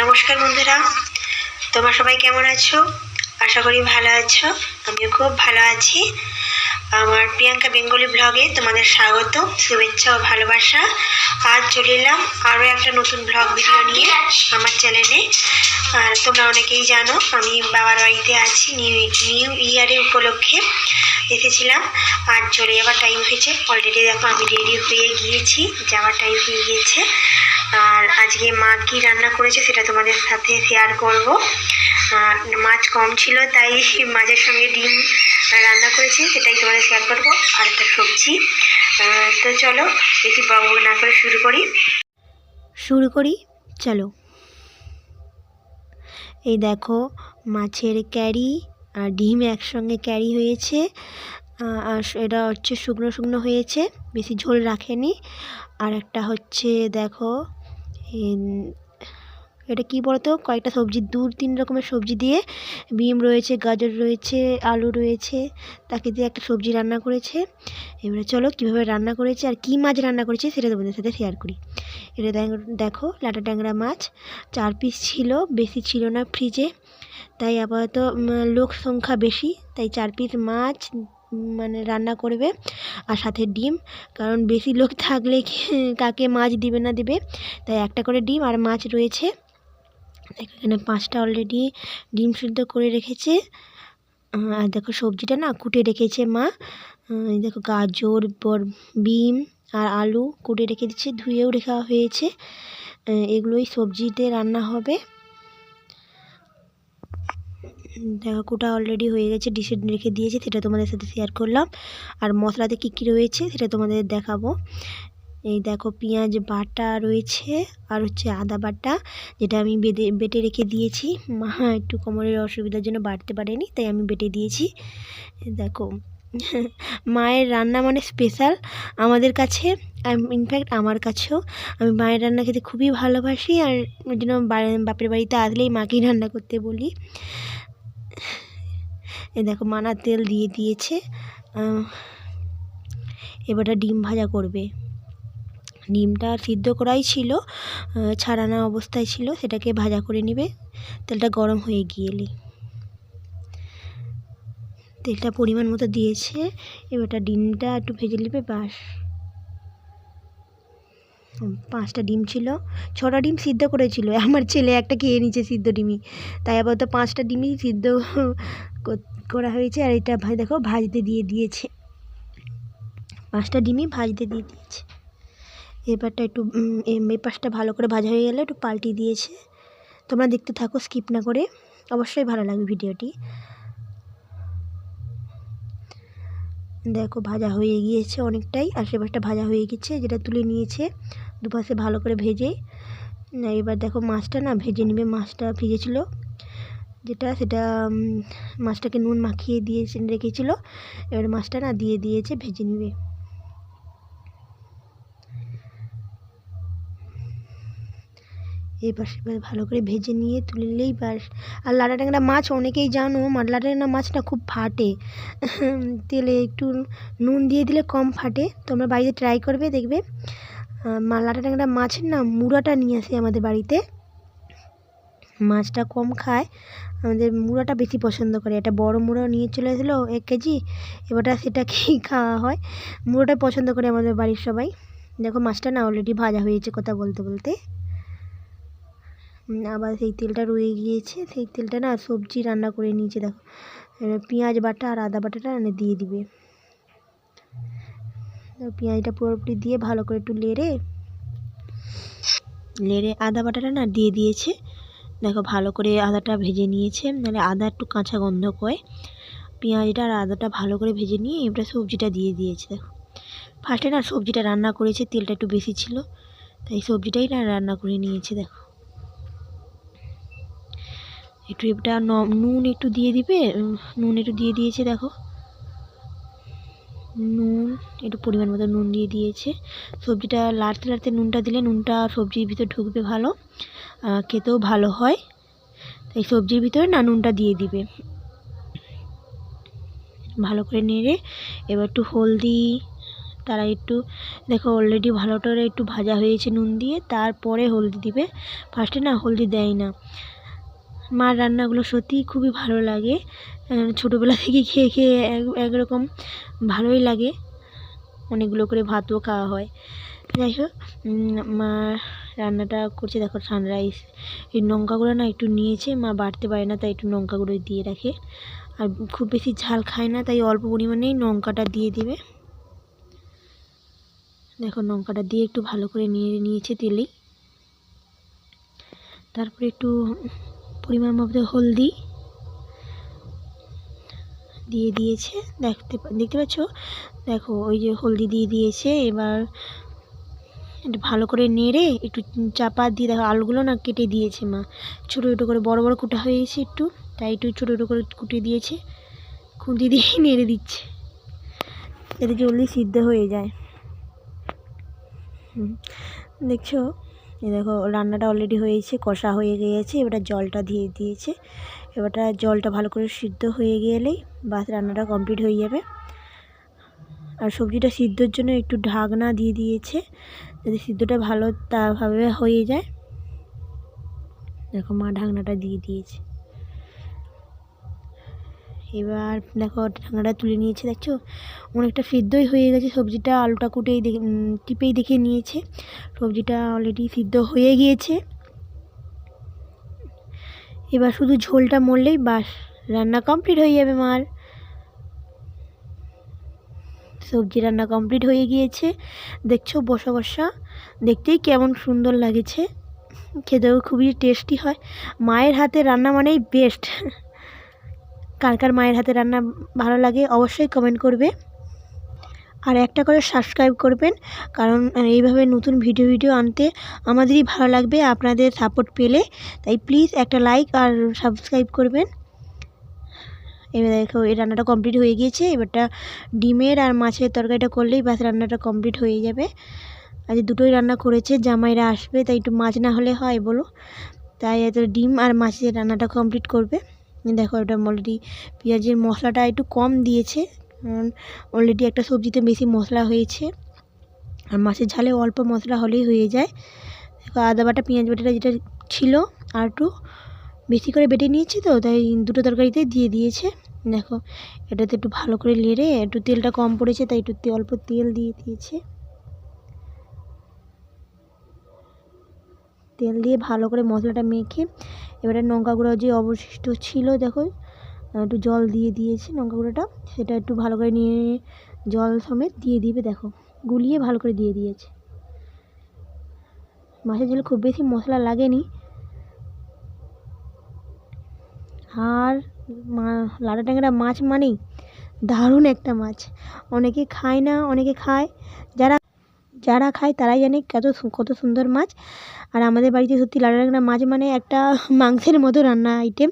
নমস্কার বন্ধুরা। তোমরা সবাই কেমন আছো? আশা করি ভালো আছো। আমিও খুব ভালো আছি। আমার প্রিয়াঙ্কা বেঙ্গলি ব্লগে তোমাদের স্বাগত, শুভেচ্ছা ও ভালোবাসা। আজ চলে এলাম আরও একটা নতুন ব্লগ ভিডিও নিয়ে আমার চ্যানেলে আর তোমরা অনেকেই জানো, আমি বাবার বাড়িতে আছি, নিউ নিউ ইয়ারের উপলক্ষে এসেছিলাম। আর চলে যাওয়ার টাইম হয়েছে। অলরেডি দেখো আমি রেডি হয়ে গিয়েছি, যাওয়ার টাইম হয়ে গিয়েছে। আর আজকে মা কি রান্না করেছে সেটা তোমাদের সাথে শেয়ার করব। মাছ কম ছিল, তাই মাছের সঙ্গে ডিম রান্না করেছি, সেটাই তোমাদের শেয়ার করব। আর একটা সবজি। তো চলো বেশি বক না করে শুরু করি। শুরু করি? চলো। এই দেখো, মাছের ক্যারি আর ডিম একসঙ্গে ক্যারি হয়েছে। আর এটা হচ্ছে শুকনো শুকনো হয়েছে, বেশি ঝোল রাখেনি। আর একটা হচ্ছে, দেখো এটা কি বলতো? কয়েকটা সবজি, দু, তিন রকমের সবজি দিয়ে বিম রয়েছে, গাজর রয়েছে, আলু রয়েছে, তাকে দিয়ে একটা সবজি রান্না করেছে। এবারে চলো কীভাবে রান্না করেছে আর কী মাছ রান্না করেছে সেটা তোমাদের সাথে শেয়ার করি। এটা দেখ- লাটা ট্যাংরা মাছ। চার পিস ছিল, বেশি ছিল না ফ্রিজে তাই আপাতত লোক সংখ্যা বেশি, তাই চার পিস মাছ মানে রান্না করবে আর সাথে ডিম, কারণ বেশি লোক থাকলে কাকে মাছ দিবে না দিবে। তাই একটা করে ডিম আর মাছ রয়েছে। দেখো এখানে পাঁচটা অলরেডি ডিম সিদ্ধ করে রেখেছে। আর দেখো সবজিটা না কুটে রেখেছে মা। দেখো গাজর, বর, বিম আর আলু কুটে রেখে দিচ্ছে, ধুয়েও রেখা হয়েছে। এগুলোই সবজিতে রান্না হবে। কুটা অলরেডি হয়ে গেছে ডিশে রেখে দিয়েছে, সেটা তোমাদের সাথে শেয়ার করলাম। আর মশলাতে কী কী রয়েছে, সেটা তোমাদের দেখাবো। এই দেখো পেঁয়াজ বাটা রয়েছে, আর হচ্ছে আদা বাটা, যেটা আমি বেটে বেটে রেখে দিয়েছি। মা, একটু কোমরের অসুবিধার জন্য বাড়তে পারেনি, তাই আমি বেটে দিয়েছি। দেখো, মায়ের রান্না মানে স্পেশাল আমাদের কাছে ইনফ্যাক্ট আমার কাছেও। আমি মায়ের রান্না খেতে খুবই ভালোবাসি, আর ওই জন্য বাপের বাড়িতে আসলেই মাকেই রান্না করতে বলি। এই দেখো মানা তেল দিয়ে দিয়েছে এবারটা ডিম ভাজা করবে। ডিমটা সিদ্ধ করাই ছিল ছাড়ানো অবস্থায় ছিল, সেটাকে ভাজা করে নেবে। তেলটা গরম হয়ে গিয়েলি। তেলটা পরিমাণ মতো দিয়েছে, এবারটা ডিমটা একটু ভেজে নেবে বাস পাঁচটা ডিম ছিল, ছটা ডিম সিদ্ধ করেছিল। আমার ছেলে একটা খেয়ে নিচ্ছে সিদ্ধ ডিমই। তাই আবার তো পাঁচটা ডিমই সিদ্ধ করা হয়েছে, আর এটা ভাই দেখো, ভাজতে দিয়ে দিয়েছে। পাঁচটা ডিমই ভাজতে দিয়ে দিয়েছে। এবারটা একটু এই পাশটা ভালো করে ভাজা হয়ে গেলে একটু পাল্টিয়ে দিয়েছে। তোমরা দেখতে থাকো, স্কিপ না করে। অবশ্যই ভালো লাগবে ভিডিওটি। দেখো, ভাজা হয়ে গিয়েছে অনেকটাই। আর সে ভাজা হয়ে গেছে, যেটা তুলে নিয়েছে। দুপাশে ভালো করে ভেজে এবার দেখো মাছটা না ভেজে নেবে। মাছটা ভিজেছিল, যেটা সেটা মাছটাকে নুন মাখিয়ে দিয়ে রেখেছিল, এবার মাছটা না দিয়ে দিয়েছে, ভেজে নেবে। এবার সেবার ভালো করে ভেজে নিয়ে তুলে নিলেই আর লাটা ট্যাংরা মাছ অনেকেই জানো লাটা ট্যাংরা মাছটা খুব ফাটে। তেলে একটু নুন দিয়ে দিলে কম ফাটে। তোমরা বাড়িতে ট্রাই করবে, দেখবে। লাটা ট্যাংরা মাছের না মুড়াটা নিয়ে আসে আমাদের বাড়িতে। মাছটা কম খায়, আমাদের মুড়াটা বেশি পছন্দ করে। একটা বড় মুড়ো নিয়ে চলে এসেছিল এক কেজি, এবারটা সেটাকেই খাওয়া হয়। মুড়োটা পছন্দ করে আমাদের বাড়ির সবাই। দেখো মাছটা না অলরেডি ভাজা হয়েছে কথা বলতে বলতে। আবার সেই তেলটা রয়ে গিয়েছে। সেই তেলটা না সবজি রান্না করে নিয়েছে, দেখো। পেঁয়াজ বাটা আর আদা বাটাটা দিয়ে দিবে। পেঁয়াজটা পুরোপুরি দিয়ে ভালো করে একটু লেড়ে লেড়ে আদা বাটাটা না দিয়ে দিয়েছে। দেখো ভালো করে আদাটা ভেজে নিয়েছে নাহলে আদা একটু কাঁচা গন্ধ কয়। পেঁয়াজটা আর আদাটা ভালো করে ভেজে নিয়ে এবারে সবজিটা দিয়ে দিয়েছে, দেখো। ফার্স্টে না সবজিটা রান্না করেছে, তেলটা একটু বেশি ছিল, তাই সবজিটাই না রান্না করে নিয়েছে, দেখো। একটু এটা নুন একটু দিয়ে দিবে নুন একটু দিয়ে দিয়েছে, দেখো। নুন, একটু পরিমাণ মতো নুন দিয়ে দিয়েছে। সবজিটা লাড়তে লাড়তে নুনটা দিলে নুনটা সবজির ভিতর ঢুকবে ভালো খেতেও ভালো হয়। তাই সবজির ভিতরে না নুনটা দিয়ে দিবে। ভালো করে নেড়ে এবার একটু হলদি, তারা একটু, দেখো অলরেডি ভালো করে একটু ভাজা হয়েছে নুন দিয়ে, তারপরে হলদি দিবে। ফার্স্টে না হলদি দেয় না। মার রান্নাগুলো সত্যিই খুবই ভালো লাগে। ছোটোবেলা থেকে খেয়ে খেয়ে এক- একরকম ভালোই লাগে। অনেকগুলো করে ভাতও খাওয়া হয়। যাই হোক মা রান্নাটা করছে, দেখো সানরাইজ এই লঙ্কাগুলো না একটু নিয়েছে, মা বাড়তে পারে না, তাই একটু লঙ্কাগুলো দিয়ে রাখে। আর খুব বেশি ঝাল খায় না, তাই অল্প পরিমাণেই লঙ্কাটা দিয়ে দিবে। দেখো লঙ্কাটা দিয়ে একটু ভালো করে নিয়ে নিয়েছে তেলেই। তারপরে একটু পরিমাণ মতো হলদি দিয়ে দিয়েছে। দেখতে দেখতে পাচ্ছ? দেখো, ওই যে হলদি দিয়ে দিয়েছে। এবার একটু ভালো করে নেড়ে একটু চাপা দিয়ে দেখো, আলুগুলো না কেটে দিয়েছে মা। ছোটো ছোটো করে, বড় বড় কুটা হয়েছে একটু, তাই একটু ছোটো ছোটো করে কুটে দিয়েছে। খুন্তি দিয়ে নেড়ে দিচ্ছে। যাতে জলদি সিদ্ধ হয়ে যায়। দেখছ? এই দেখো, রান্নাটা অলরেডি হয়েছে, কষা হয়ে গিয়েছে, এবারটা জলটা দিয়ে দিয়েছে। এবারটা জলটা ভালো করে সিদ্ধ হয়ে গেলেই বাস রান্নাটা কমপ্লিট হয়ে যাবে। আর সবজিটা সিদ্ধর জন্য একটু ঢাকনা দিয়ে দিয়েছে যদি সিদ্ধটা ভালো তাভাবে হয়ে যায়। দেখো মা ঢাকনাটা দিয়ে দিয়েছে। এবার দেখো ঢাকনাটা তুলে নিয়েছে, দেখছ? অনেকটা সিদ্ধই হয়ে গেছে, সবজিটা আলুটা কুটেই দেখে টিপেই দেখে নিয়েছে। সবজিটা অলরেডি সিদ্ধ হয়ে গিয়েছে। এবার শুধু ঝোলটা মরলেই বাস, রান্না কমপ্লিট হয়ে যাবে মার। সবজি রান্না কমপ্লিট হয়ে গিয়েছে। দেখছ বসা বসা, দেখতেই কেমন সুন্দর লাগেছে। খেতেও খুবই টেস্টি হয়। মায়ের হাতে রান্না মানেই বেস্ট কার কার মায়ের হাতে রান্না ভালো লাগে অবশ্যই কমেন্ট করবে। আর একটা করে সাবস্ক্রাইব করবেন, কারণ এইভাবে নতুন ভিডিও ভিডিও আনতে আমাদেরই ভালো লাগবে, আপনাদের সাপোর্ট পেলে। তাই প্লিজ একটা লাইক আর সাবস্ক্রাইব করবেন। এবার দেখো, এই রান্নাটা কমপ্লিট হয়ে গিয়েছে। এবারটা ডিমের আর মাছের তরকারিটা করলেই ব্যাস রান্নাটা কমপ্লিট হয়ে যাবে। আজ দুটোই রান্না করেছে, জামাইরা আসবে, তাই একটু মাছ না হলে হয় বলো। তাই এত ডিম আর মাছের রান্নাটা কমপ্লিট করবে। দেখো এটা অলরেডি পেঁয়াজের মশলাটা একটু কম দিয়েছে, কারণ অলরেডি একটা সবজিতে বেশি মশলা হয়েছে। আর মাছের ঝালে অল্প মশলা হলেই হয়ে যায়। দেখো আদা বাটা, পেঁয়াজ বাটাটা যেটা ছিল, আর একটু বেশি করে বেটে নিয়েছি তো, তাই দুটো তরকারিতে দিয়ে দিয়েছে। দেখো, এটাতে একটু ভালো করে নেড়ে একটু তেলটা কম পড়েছে, তাই একটু অল্প তেল দিয়ে দিয়েছে। তেল দিয়ে ভালো করে মশলাটা মেখে এবারে লঙ্কা গুঁড়ো যে অবশিষ্ট ছিল, দেখো একটু জল দিয়ে দিয়েছে লঙ্কা গুঁড়োটা সেটা একটু ভালো করে নিয়ে জল সমেত দিয়ে দিবে, দেখো, গুলিয়ে ভালো করে দিয়ে দিয়েছে। মাছের ঝোলে খুব বেশি মশলা লাগেনি। আর মা, লাটা ট্যাংরা মাছ মানেই দারুণ একটা মাছ। অনেকে খায় না, অনেকে খায়। যারা যারা খায় তারাই জানে কত কত সুন্দর মাছ। আর আমাদের বাড়িতে সত্যি লাটা ট্যাংরা মাছ মানে একটা মাংসের মতো রান্না আইটেম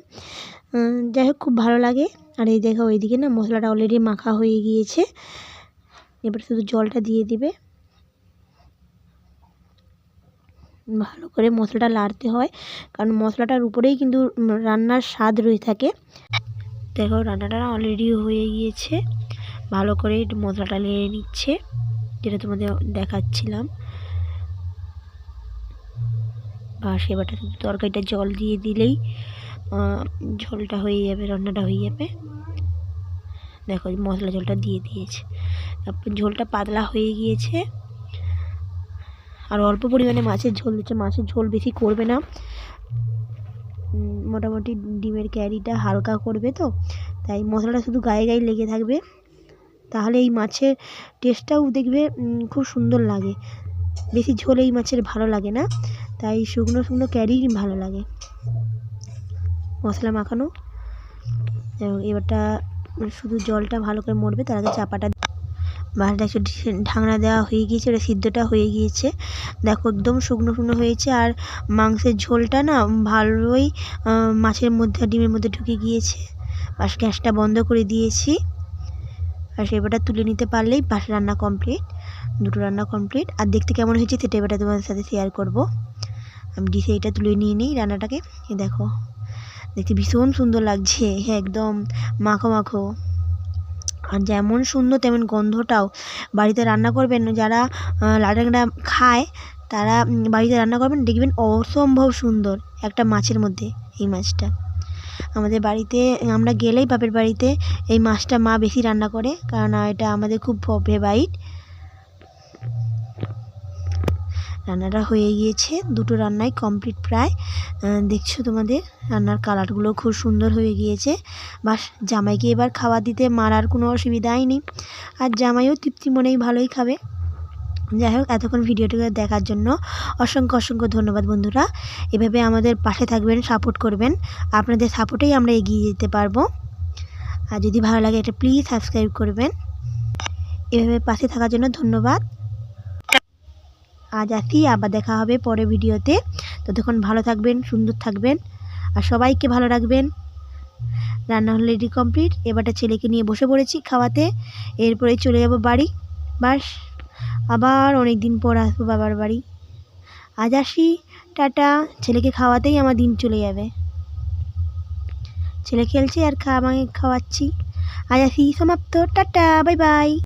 যাই হোক, খুব ভালো লাগে। আর এই দেখো ওইদিকে না মশলাটা অলরেডি মাখা হয়ে গিয়েছে। এবার শুধু জলটা দিয়ে দিবে। ভালো করে মশলাটা লাড়তে হয়। কারণ মশলাটার উপরেই কিন্তু রান্নার স্বাদ রয়ে থাকে। দেখো, রান্নাটা অলরেডি হয়ে গিয়েছে। ভালো করে মশলাটা নেড়ে নিচ্ছে। যেটা তোমাদের দেখাচ্ছিলাম। বা সেবাটা তরকারিটা জল দিয়ে দিলেই ঝোলটা হয়ে যাবে, রান্নাটা হয়ে যাবে। দেখো মশলা ঝোলটা দিয়ে দিয়েছে। তারপর ঝোলটা পাতলা হয়ে গিয়েছে। আর অল্প পরিমাণে মাছের ঝোল দিচ্ছে। মাছের ঝোল বেশি করবে না। মোটামুটি ডিমের ক্যারিটা হালকা করবে তো। তাই মশলাটা শুধু গায়ে গায়ে লেগে থাকবে। তাহলে এই মাছের টেস্টটাও দেখবে খুব সুন্দর লাগে। বেশি ঝোল এই মাছের ভালো লাগে না, তাই শুকনো শুকনো ক্যারি ভালো লাগে। মশলা মাখানো। এবং এবারটা শুধু জলটা ভালো করে মরবে, তার আগে চাপাটা মাছটা একটু ঢাকনা দেওয়া হয়ে গিয়েছে ওটা সিদ্ধটা হয়ে গিয়েছে। দেখো একদম শুকনো শুকনো হয়েছে, আর মাংসের ঝোলটা না ভালোই মাছের মধ্যে, ডিমের মধ্যে ঢুকে গিয়েছে। আর গ্যাসটা বন্ধ করে দিয়েছি। আর সেবাটা তুলে নিতে পারলেই বাস রান্না কমপ্লিট দুটো রান্না কমপ্লিট আর দেখতে কেমন হয়েছে সেটা এবারে তোমাদের সাথে শেয়ার করব। আমি ডিশে এটা তুলে নিয়ে নিই রান্নাটাকে। এই দেখো, দেখতে ভীষণ সুন্দর লাগছে। হ্যাঁ একদম মাখো মাখো। আর যেমন সুন্দর তেমন গন্ধটাও। বাড়িতে রান্না করবেন, যারা ট্যাংরা খায়, তারা বাড়িতে রান্না করবেন, দেখবেন অসম্ভব সুন্দর একটা মাছের মধ্যে এই মাছটা। আমাদের বাড়িতে, আমরা গেলেই বাপের বাড়িতে এই মাছটা মা বেশি রান্না করে কারণ এটা আমাদের খুব ফেভারিট রান্নাটা হয়ে গিয়েছে, দুটো রান্নাই কমপ্লিট প্রায়। দেখছ তোমাদের, রান্নার কালারগুলো খুব সুন্দর হয়ে গিয়েছে। বাস, জামাইকে এবার খাওয়া দিতে মারার কোনো অসুবিধাই নেই। আর জামাইও তৃপ্তি মনেই ভালোই খাবে। যাই হোক, এতক্ষণ ভিডিওটিকে দেখার জন্য অসংখ্য অসংখ্য ধন্যবাদ বন্ধুরা। এভাবে আমাদের পাশে থাকবেন সাপোর্ট করবেন। আপনাদের সাপোর্টেই আমরা এগিয়ে যেতে পারব। আর যদি ভালো লাগে এটা প্লিজ সাবস্ক্রাইব করবেন। এভাবে পাশে থাকার জন্য ধন্যবাদ। আজ আসি, আবার দেখা হবে পরে ভিডিওতে। ততক্ষণ ভালো থাকবেন, সুন্দর থাকবেন, আর সবাইকে ভালো রাখবেন। রান্না হলে রেডি কমপ্লিট এবারটা ছেলেকে নিয়ে বসে পড়েছি খাওয়াতে। এরপরেই চলে যাব বাড়ি। বাস। আবার অনেক দিন পর আসব বাবার বাড়ি। আজ আসি, টাটা। ছেলেকে খাওয়াতেই আমার দিন চলে যাবে। ছেলে খেলছে আর খা আমাকে খাওয়াচ্ছি। আজ আসি সমাপ্ত। Tata, bye bye.